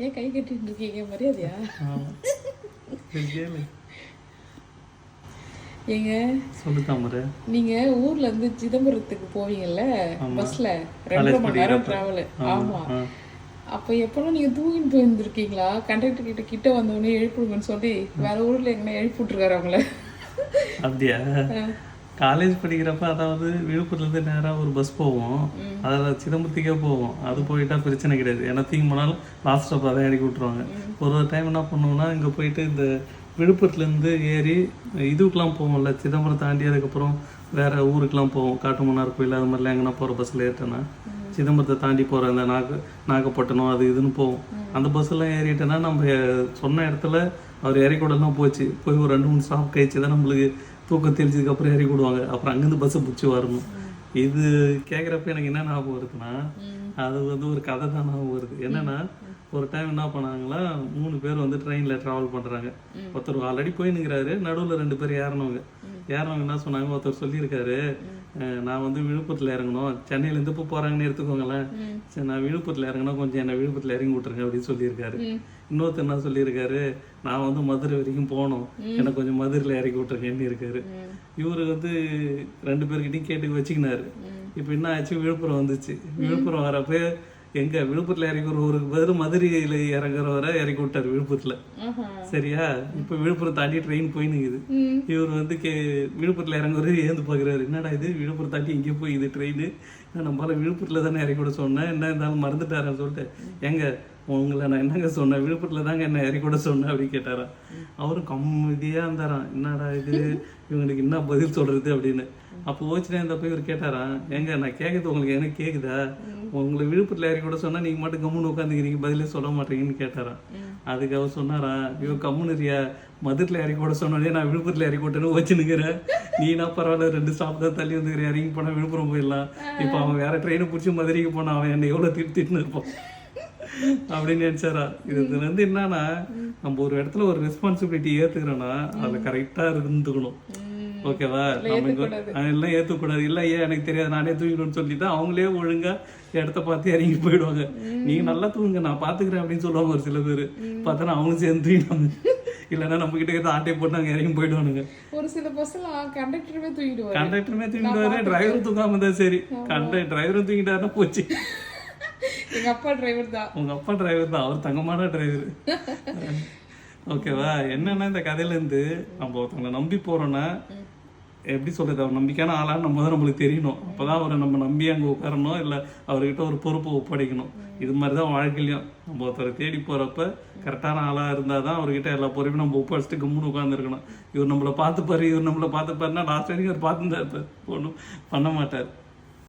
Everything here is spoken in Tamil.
ஏன் கை கட்டிட்டு இருக்கீங்க மரியாதையா ஏங்க சொல்லு தாமரை நீங்க ஊர்ல இருந்து சிதம்பரத்துக்கு போவீங்கல்ல பஸ்ல ரெண்டு மணி நேரம். டிராவல் ஆமா. அப்ப எப்பெல்லாம் நீங்க தூங்கிட்டு போயிருந்திருக்கீங்களா கண்டக்டர் கிட்ட கிட்ட வந்தவொடனே எழுப்பிடுங்கன்னு சொல்லி வேற ஊர்ல எங்கன்னா எழுப்பி விட்டுருக்காரு அவங்கள அப்படியா காலேஜ் படிக்கிறப்ப அதாவது விழுப்புரத்துலேருந்து நேராக ஒரு பஸ் போவோம். அதில் சிதம்பரத்துக்கே போவோம். அது போயிட்டா பிரச்சனை கிடையாது. ஏன்னா தீங்கு போனாலும் லாஸ்ட் ஸ்டாப் அதான் இறக்கி விட்ருவாங்க ஒரு ஒரு டைம் என்ன பண்ணுவோம்னா இங்கே போயிட்டு இந்த விழுப்புரத்துலேருந்து ஏறி இதுக்கெலாம் போவோம்ல. சிதம்பரம் தாண்டி அதுக்கப்புறம் வேற ஊருக்கெலாம் போவோம். காட்டுமன்னார் கோயில் அது மாதிரிலாம் எங்கன்னா போகிற பஸ்ஸில் ஏறிட்டேன்னா சிதம்பரத்தை தாண்டி போகிற அந்த நாக நாகப்பட்டினம் அது இதுன்னு போவோம். அந்த பஸ்ஸெல்லாம் ஏறிட்டேன்னா நம்ம சொன்ன இடத்துல அவர் இறக்கி விடலாம் போச்சு. போய் ஒரு ரெண்டு மூணு ஸ்டாப் கழிச்சு தான் நம்மளுக்கு தூக்கம் தெளிச்சதுக்கு அப்புறம் இறக்கி விடுவாங்க அப்புறம் அங்கேருந்து பஸ்ஸை பிடிச்சி வரணும். இது கேட்குறப்ப எனக்கு என்ன ஞாபகம் வருதுன்னா அது வந்து ஒரு கதை தான் ஞாபகம் வருது. என்னன்னா ஒரு டைம் என்ன பண்ணாங்களா மூணு பேர் வந்து ட்ரெயினில் ட்ராவல் பண்ணுறாங்க ஒருத்தர் ஆல்ரெடி போயின்னுங்கிறாரு. நடுவில் ரெண்டு பேர் ஏறினவங்க ஏறினவங்க என்ன சொன்னாங்க ஒருத்தர் சொல்லியிருக்காரு. நான் வந்து விழுப்புரத்தில் இறங்கணும். சென்னையிலேருந்து இப்போ போகிறாங்கன்னு எடுத்துக்கோங்களேன். சரி நான் விழுப்புரத்தில் இறங்கணும் கொஞ்சம் என்னை விழுப்புரத்தில் இறங்கி விட்ருங்க அப்படின்னு சொல்லியிருக்காரு. இன்னொருத்தர் என்ன சொல்லியிருக்காரு? நான் வந்து மதுரை வரைக்கும் போகணும். எனக்கு கொஞ்சம் மதுரையில் இறக்கி விட்ருங்கன்னு இருக்காரு. இவர் வந்து ரெண்டு பேர்கிட்டயும் கேட்டு வச்சுக்கினாரு. இப்போ என்ன ஆச்சு விழுப்புரம் வந்துச்சு. விழுப்புரம் வரப்ப எங்க விழுப்புரத்தில் இறக்கி ஒரு ஊருக்கு பதில் மதுரையில் இறங்குறவரை இறக்கி விட்டாரு விழுப்புரத்தில். சரியா? இப்போ விழுப்புரம் தாண்டி ட்ரெயின் போய் நிக்குது இவர் வந்து கே விழுப்புரத்தில் இறங்குறது ஏந்து பார்க்குறாரு என்னடா இது? விழுப்புரம் தாண்டி இங்கே போய் இது ட்ரெயின் நம்மளால விழுப்புரத்தில் தானே இறக்கி விட சொன்னேன். என்ன இருந்தாலும் மறந்துட்டாருன்னு சொல்லிட்டு. எங்க உங்களை நான் என்னங்க சொன்னேன்? விழுப்புரத்தில் தாங்க என்ன இறக்கி கூட சொன்னேன் அப்படின்னு கேட்டாராம் அவரும் கம்மிதியாக இருந்தாராம். என்னடா இது? இவங்களுக்கு என்ன பதில் சொல்கிறது அப்படின்னு. அப்போ ஓச்சினே இருந்தப்ப இவர் கேட்டாராம் ஏங்க நான் கேட்குறது உங்களுக்கு எனக்கு கேட்குதா உங்களை விழுப்புரத்தில் இறக்கி கூட சொன்னால் நீங்கள் மட்டும் கம்முன்னு உட்காந்துக்கிறீங்க பதிலே சொல்ல மாட்டீங்கன்னு கேட்டாராம் அதுக்கு அவர் சொன்னாரா இவன் கம்முனுரியா மதுரில் இறக்கி விட சொன்னோடனே நான் விழுப்புரத்தில் இறக்கி விட்டேன்னு வச்சுனுக்கிறேன் நீனா பரவாயில்ல ரெண்டு ஸ்டாப் தான் தள்ளி வந்துக்கிறேன் இறங்கி போனால் விழுப்புரம் போயிடலாம். இப்போ அவன் வேற ட்ரெயினை பிடிச்சி மதுரைக்கு போனான் அவன் என்னை எவ்வளோ திட்டு திட்டுன்னு இருப்பான். அப்படின்னு நினைச்சாரா? இதுல இருந்து என்னன்னா நம்ம ஒரு இடத்துல ஒரு ரெஸ்பான்சிபிலிட்டி ஏத்துக்கிறோம்னா அதுல கரெக்டா இருந்துக்கணும். ஓகேவா? நம்ம எல்லாம் ஏத்துக்கூடாது. இல்ல ஏன் எனக்கு தெரியாது நானே தூங்கிடும்னு சொல்லிட்டு அவங்களே ஒழுங்கா இடத்த பார்த்து இறங்கி போயிடுவாங்க. நீங்க நல்லா தூங்குங்க நான் பாத்துக்கிறேன் அப்படின்னு சொல்லுவாங்க ஒரு சில பேர். பார்த்தா அவங்களும் சேர்ந்து தூங்கிடுவாங்க. இல்லைன்னா நம்ம கிட்ட இருக்க ஆட்டை போட்டு அங்க இறங்கி போயிடுவானுங்க. ஒரு சில பஸ்லாம் கண்டக்டருமே தூக்கிடுவாரு கண்டக்டருமே தூங்கிட்டாரு டிரைவரும் தூங்காம தான் சரி. கண்ட டிரைவரும் தூங்கிட்டாருன்னா போச்சு. எங்க அப்பா டிரைவர் தான். உங்க அப்பா டிரைவர் தான். அவர் தங்கமான டிரைவர் ஓகேவா என்னன்னா இந்த கதையில இருந்து நம்ம ஒருத்தவங்களை நம்பி போறோம்னா எப்படி சொல்றது? அவர் நம்பிக்கையான ஆளான்னு நம்ம தான் நம்மளுக்கு தெரியணும். அப்பதான் அவரை நம்ம நம்பி அங்க உட்காரணும் இல்ல அவர்கிட்ட ஒரு பொறுப்பை ஒப்படைக்கணும். இது மாதிரி தான் வாழ்க்கையிலையும். நம்ம ஒருத்தரை தேடி போறப்ப கரெக்டான ஆளா இருந்தாதான் தான் அவர்கிட்ட எல்லா பொறுப்பையும் நம்ம ஒப்படைச்சிட்டு கம்முன்னு உட்காந்துருக்கணும் இவர் நம்மளை பார்த்துப்பாரு இவர் நம்மளை பார்த்துப்பாருன்னா லாஸ்ட் வரைக்கும் அவர் பார்த்துருந்தா ஒன்றும் பண்ண மாட்டார்.